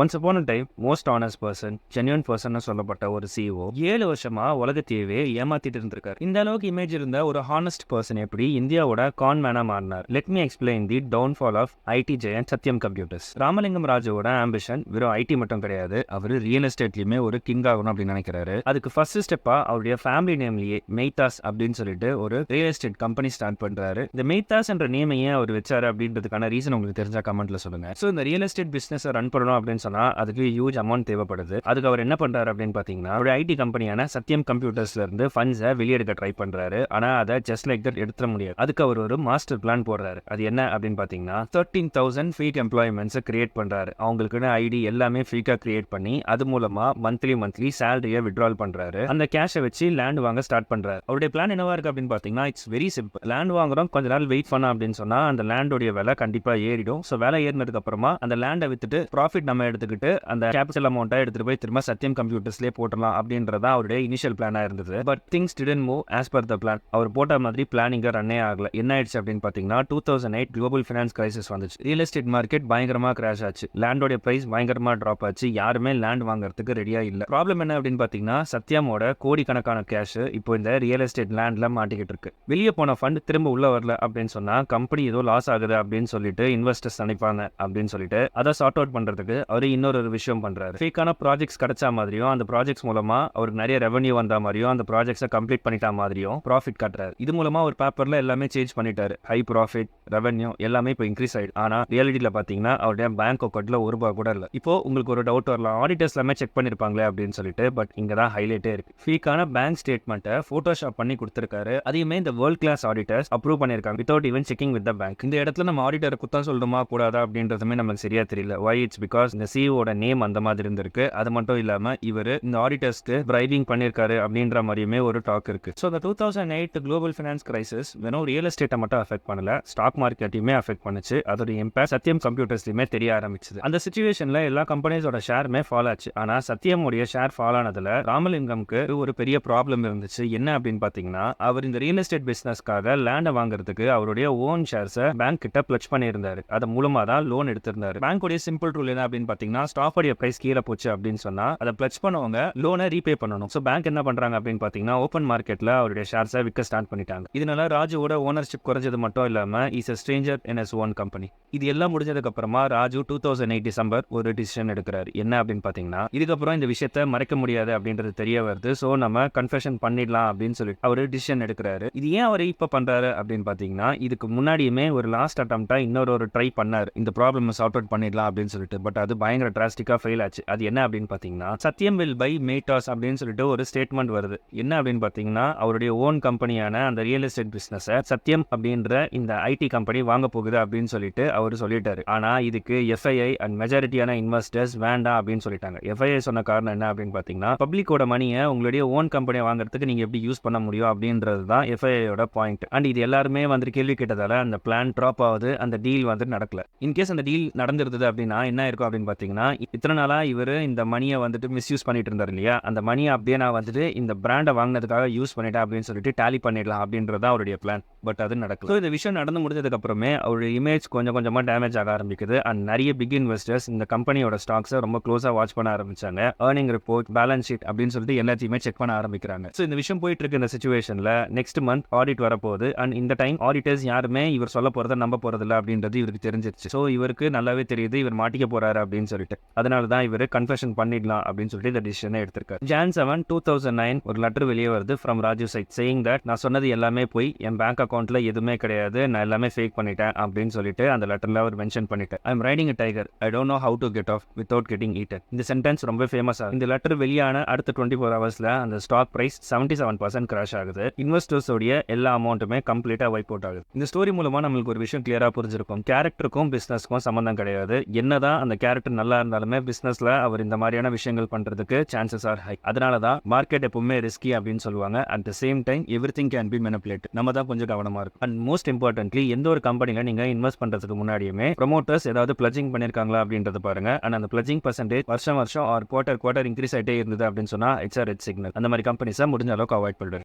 Once upon a time most honest person genuine person சொல்லப்பட்ட ஒரு CEO ஏழு வருஷமா உலகத்தையவே ஏமாத்திட்டு இருந்திருக்காரு. இந்த அளவுக்கு இமேஜ் இருந்த ஒரு ஹானஸ்ட் பர்சன் எப்படி இந்தியாவோட கான் மேனா மாறினார்? Let me explain the downfall of IT giant Satyam computers Ramalingam ராஜுவோட ambition வெறும் ஐடி மட்டும் கிடையாது. அவர் ரியல் எஸ்டேட்லயுமே ஒரு கிங் ஆகணும் அப்படின்னு நினைக்கிறாரு. அதுக்கு ஃபர்ஸ்ட் ஸ்டெப்பா அவருடைய ஃபேமிலி நேம்லயே மெய்தாஸ் அப்படின்னு சொல்லிட்டு ஒரு ரியல் எஸ்டேட் கம்பெனி ஸ்டார்ட் பண்றாரு. இந்த மெய்தாஸ் என்ற நேமையே ஏன் அவர் வச்சாரு அப்படின்றதுக்கான ரீசன் உங்களுக்கு தெரிஞ்சா கமெண்ட்ல சொல்லுங்க. ஸோ இந்த ரியல் எஸ்டேட் பிசினஸ் ரன் பண்ணணும் அப்படின்னு சொன்னா அதுக்கு ஹியூஜ் அமௌண்ட் தேவைப்படுது. அதுக்கு அவர் என்ன பண்றாரு அப்படின்னு பாத்தீங்கன்னா ஒரு ஐடி கம்பெனியான சத்யம் கம்ப்யூட்டர்ஸ்ல இருந்து ஃபண்ட்ஸை வெளியெடுக்க ட்ரை பண்றாரு. ஆனா அதை ஜஸ்ட் லைக் தட் எடுத்துட முடியாது. அதுக்கு அவர் ஒரு மாஸ்டர் பிளான் போடுறாரு. அது என்ன அப்படின்னு பாத்தீங்கன்னா தேர்ட்டீன் தௌசண்ட் ஃபீட் எம்ப்ளாய்மெண்ட்ஸை கிரியேட் பண்றாரு. அவங்களுக்குன்னு ஐடி எல்லாமே ஃப்ரீக்காக கிரியேட் பண்ணி அது மூலமா மந்த்லி மந்த்லி சேலரியை விட்ரால் பண்றாரு. அந்த கேஷை வச்சு லேண்ட் வாங்க ஸ்டார்ட் பண்றாரு. அவருடைய பிளான் என்னவா இருக்கு அப்படின்னு பாத்தீங்கன்னா இட்ஸ் வெரி சிம்பிள் லேண்ட் வாங்குறோம் கொஞ்ச நாள் வெயிட் பண்ணோம் அப்படின்னு சொன்னா அந்த லேண்டோடைய விலை கண்டிப்பா ஏறிடும். ஸோ விலை ஏறினதுக்கு அப்புறமா அந்த லேண்டை வித்துட்டு ப்ராஃபிட் நம்ம எடுத்துக்கிட்டு அந்த கேபிட்டல் அமௌண்ட்டை எடுத்துட்டு போய் திரும்ப சத்யம் கம்ப்யூட்டர்ஸ்லேயே போட்டலாம் அப்படின்றதா அவருடைய இனிஷியல் பிளானாக இருந்தது. But things didn't move as per the plan அவர் போட்ட மாதிரி பிளானிங்க ரன்னே ஆகல. என்ன ஆயிடுச்சு அப்படின்னு பாத்தீங்கன்னா two thousand eight global finance crisis வந்துச்சு. ரியல் எஸ்டேட் மார்க்கெட் பயங்கரமா கிராஷ் ஆச்சு. லேண்டோட பிரைஸ் பயங்கரமா ட்ராப் ஆச்சு. யாருமே லேண்ட் வாங்குறதுக்கு ரெடியா இல்லை. ப்ராப்ளம் என்ன அப்படின்னு பாத்தீங்கன்னா சத்யாமோட கோடிக்கணக்கான கேஷ் இப்போ இந்த ரியல் எஸ்டேட் லேண்ட்ல மாட்டிக்கிட்டு இருக்கு. வெளியே போன ஃபண்ட் திரும்ப உள்ள வரல அப்படின்னு சொன்னா கம்பெனி ஏதோ லாஸ் ஆகுது அப்படின்னு சொல்லிட்டு இன்வெஸ்டர்ஸ் நினைப்பாங்க அப்படின்னு சொல்லிட்டு அதை சார்ட் அவுட் பண்றதுக்கு அவர் இன்னொரு ஒரு விஷயம் பண்ணுறாரு ஃபேக்கான ப்ராஜெக்ட்ஸ் கிடைச்சா மாதிரியும் அந்த ப்ராஜெக்ட்ஸ் மூலமா அவருக்கு நிறைய ரெவன்யூ வந்த மாதிரியும் அந்த ப்ராஜெக்ட்ஸை கம்ப்ளீட் பண்ணிட்டா மாதிரியும் ப்ராஃபிட் கட்டுறாரு. இது மூலமா ஒரு பேப்பர்ல எல்லாமே சேஞ்ச் பண்ணிட்டாரு. ஹை ப்ராஃபிட் ரெவன்யூ எல்லாமே இப்போ இன்க்ரீஸ் ஆயிடுது ஆனால் ரியாலிட்டியில் பார்த்தீங்கன்னா அவருடைய பேங்க் அக்கௌண்ட்டில் ஒரு ரூபாய் கூட இல்லை. இப்போ உங்களுக்கு ஒரு டவுட் வரலாம். ஆடிட்டர்ஸ் எல்லாமே செக் பண்ணியிருப்பாங்களே அப்படின்னு சொல்லிட்டு பட் இங்கே தான் ஹைலைட்டே இருக்கு. ஃபீக்கான பேங்க் ஸ்டேட்மெண்ட்டை ஃபோட்டோஷாப் பண்ணி கொடுத்துருக்காரு. அதையுமே இந்த வேர்ல்ட் கிளாஸ் ஆடிட்டர்ஸ் அப்ரூவ் பண்ணிருக்காங்க without even checking with the bank இந்த இடத்துல நம்ம ஆடிட்டர் குத்தம் சொல்லணுமா கூடாதா அப்படின்றதுமே நமக்கு சரியா தெரியல. வை இட்ஸ் பிகாஸ் இந்த சிஓட நேம் அந்த மாதிரி இருந்திருக்கு. அது மட்டும் இல்லாமல் இவர் இந்த ஆடிட்டர்ஸ்க்கு பிரைவிங் பண்ணியிருக்காரு அப்படின்ற மாதிரியுமே ஒரு டாக் இருக்கு. ஸோ இந்த two thousand eight global finance crisis வெறும் ரியல் எஸ்டேட்டை மட்டும் அஃபெக்ட் பண்ணல. ஸ்டாக் மார்க்கெட்டையுமே அஃபெக்ட் பண்ணுச்சு. அதோட இம்பாக்ட் சத்தியம் கம்ப்யூட்டர்ஸ்லையுமே தெரிய ஆரம்பிச்சது. அந்த சுச்சுவேஷன்ல எல்லா கம்பெனிஸோட ஷேருமே ஃபால் ஆச்சு. ஆனா சத்தியமுடைய ஷேர் ஃபால் ஆனதுல ராமலிங்கம்க்கு ஒரு பெரிய ப்ராப்ளம் இருந்துச்சு. என்ன அப்படின்னு பாத்தீங்கன்னா அவர் இந்த ரியல் எஸ்டேட் பிசினஸ்க்காக லேண்டை வாங்குறதுக்கு அவருடைய ஓன் ஷேர்ஸை பேங்க் கிட்ட பிளச் பண்ணியிருந்தாரு. அது மூலமா தான் லோன் எடுத்திருந்தாரு. பேங்கோடைய சிம்பிள் ரூல் என்ன அப்படின்னு பாத்தீங்கன்னா ஸ்டாக்கோடைய ப்ரைஸ் கீழே போச்சு அப்படின்னு சொன்னா அதை பிளச் பண்ணவங்க லோனை ரீபே பண்ணணும். ஸோ பேங்க் என்ன பண்றாங்க அப்படின்னு பாத்தீங்கன்னா ஓப்பன் மார்க்கெட்ல அவருடைய ஷேர்ஸை விற்க ஸ்டார்ட் பண்ணிட்டாங்க. இதனால ராஜுவோட ஓனர்ஷிப் குறைஞ்சது மட்டும் இல்லாம is a stranger in his own company இது எல்லாம் முடிஞ்சதுக்கப்புறமா Raju two thousand eight December ஒரு டிசிஷன் எடுக்கிறார். என்ன அப்படின்னு பார்த்தீங்கன்னா இதுக்கப்புறம் இந்த விஷயத்த மறைக்க முடியாது அப்படின்றது தெரிய வருது. ஸோ நம்ம கன்ஃபெஷன் பண்ணிடலாம் அப்படின்னு சொல்லி அவர் டிசிஷன் எடுக்கிறாரு. இது ஏன் அவர் இப்போ பண்ணுறாரு அப்படின்னு பார்த்தீங்கன்னா இதுக்கு முன்னாடியுமே ஒரு லாஸ்ட் அட்டம்ப்டா இன்னொரு ஒரு ட்ரை பண்ணார். இந்த ப்ராப்ளம் சார்ட் அவுட் பண்ணிடலாம் அப்படின்னு சொல்லிட்டு. பட் அது பயங்கர டிராஸ்டிக்காக ஃபெயில் ஆச்சு. அது என்ன அப்படின்னு பார்த்தீங்கன்னா சத்தியம் வில் பை மேட்டாஸ் அப்படின்னு சொல்லிட்டு ஒரு ஸ்டேட்மெண்ட் வருது. என்ன அப்படின்னு பார்த்தீங்கன்னா அவருடைய ஓன் கம்பெனியான அந்த ரியல் எஸ்டேட் பிஸ்னஸை சத்தியம் அப்படின்ற இந்த ஐடி கம்பெனி வாங்க போகுது அப்படின்னு சொல்லிட்டு அவர் சொல்லிட்டாரு. ஆனால் இதுக்கு எஃப்ஐஐ அண்ட் மெஜாரிட்டியான இன்வெஸ்டர்ஸ் வேண்டாம் அப்படின்னு சொல்லிட்டாங்க. எஃப்ஐஐ சொன்ன காரணம் என்ன அப்படின்னு பார்த்தீங்கன்னா பப்ளிக்கோட மணியை உங்களுடைய ஓன் கம்பெனியை வாங்குறதுக்கு நீங்கள் எப்படி யூஸ் பண்ண முடியும் அப்படின்றது தான் எஃப்ஐஐயோட பாயிண்ட் அண்ட் இது எல்லாருமே வந்து கேள்வி கேட்டதால அந்த பிளான் ட்ராப் ஆகுது அந்த டீல் வந்து நடக்கல. இன்கேஸ் அந்த டீல் நடந்திருந்தது அப்படின்னா என்ன இருக்கும் அப்படின்னு பார்த்தீங்கன்னா இத்தனை நாளாக இவர் இந்த மணியை வந்துட்டு மிஸ்யூஸ் பண்ணிட்டு இருந்தார் இல்லையா? அந்த மணியை அப்படியே நான் வந்துட்டு இந்த பிராண்டை வாங்கினதுக்காக யூஸ் பண்ணிட்டேன் அப்படின்னு சொல்லிட்டு டேலி பண்ணிடலாம் அப்படின்றது அவருடைய பிளான் பட் அது நடக்கும் ஸோ இந்த விஷயம் நடந்து முடிஞ்சதுக்கு அப்புறமே அவருடைய இமேஜ் கொஞ்சம் கொஞ்சமாக டேமேஜ் ஆக ஆரம்பிக்குது. அண்ட் நிறைய பிக் இன்வெஸ்டர்ஸ் இந்த கம்பெனியோட ஸ்டாக்ஸை ரொம்ப க்ளோஸாக வாட்ச் பண்ண ஆரம்பிச்சாங்க. ஏர்னிங் ரிப்போர்ட் பேலன்ஸ் ஷீட் அப்படின்னு சொல்லிட்டு எல்லாத்தையுமே செக் பண்ண ஆரம்பிக்கிறாங்க. ஸோ இந்த விஷயம் போயிட்டு இருக்க இந்த சுச்சுவேஷன்ல நெக்ஸ்ட் மந்த் ஆடிட் வரப்போகுது. அண்ட் இந்த டைம் ஆடிட்டர்ஸ் யாருமே இவர் சொல்ல போறதை நம்ப போகிறதில்ல அப்படின்றது இவருக்கு தெரிஞ்சிருச்சு. ஸோ இவருக்கு நல்லாவே தெரியுது. இவர் மாட்டிக்க போறாரு அப்படின்னு சொல்லிட்டு. அதனால தான் இவர் கன்ஃபெஷன் பண்ணிடலாம் அப்படின்னு சொல்லிட்டு இந்த டிசிஷனை எடுத்திருக்காரு. Jan seven two thousand nine ஒரு லெட்டர் வெளியே வருது from Rajiv side saying that நான் சொன்னது எல்லாமே போய் என் பேங்க் அக்கௌண்ட்ல எதுவுமே கிடையாது. நான் எல்லாமே ஃபேக் பண்ணிட்டேன் அப்படின்னு சொல்லிட்டு அந்த லெட்டர்ல அவர் மென்ஷன் பண்ணிட்டேன் I'm riding a tiger I don't know how to get off without getting eaten இந்த சென்டென்ஸ் ரொம்ப ஃபேமஸ் ஆகும் இந்த லெட்டர் வெளியான அடுத்த டுவெண்ட்டி ஃபோர் ஹவர்ஸில் அந்த stock price seventy seven percent crash ஆகுது இன்வெஸ்டர்ஸோடைய எல்லா அமௌண்ட்டுமே கம்ப்ளீட்டாக வைப் அவுட் ஆகுது. இந்த ஸ்டோரி மூலமாக நம்மளுக்கு ஒரு விஷயம் கிளியராக புரிஞ்சிருக்கும். கேரக்டருக்கும் பிஸ்னஸ்க்கும் சம்மந்தம் கிடையாது. என்னதான் அந்த கேரக்டர் நல்லா இருந்தாலுமே பிஸ்னஸில் அவர் இந்த மாதிரியான விஷயங்கள் பண்ணுறதுக்கு சான்சஸ் ஆர் ஹை அதனால தான் மார்க்கெட் எப்பவுமே ரிஸ்கி அப்படின்னு சொல்லுவாங்க. At the same time every thing can be manipulated நம்ம தான் கொஞ்சம் கவனமாக இருக்கும் அண்ட் மோஸ்ட் இம்பார்ட்டன்ட்லி எந்த ஒரு கம்பெனியில் நீங்க இன்வெஸ்ட் பண்றதுக்கு முன்னாடியுமே ப்ரொமோட்டர்ஸ் ஏதாவது பிளஜிங் பண்ணிருக்காங்களா அப்படின்றத பாருங்க. அண்ட் அந்த பிளஜிங் பர்சன்டேஜ் வருஷம் வருஷம் ஆர் குவார்டர் குவார்டர் இன்க்ரீஸ் ஆயிட்டே இருந்தது அப்படின்னு சொன்னா இட்ஸ் ரெட் சிக்னல் அந்த மாதிரி கம்பெனிஸை முடிஞ்ச அளவுக்கு அவாய்ட் பண்ணுறது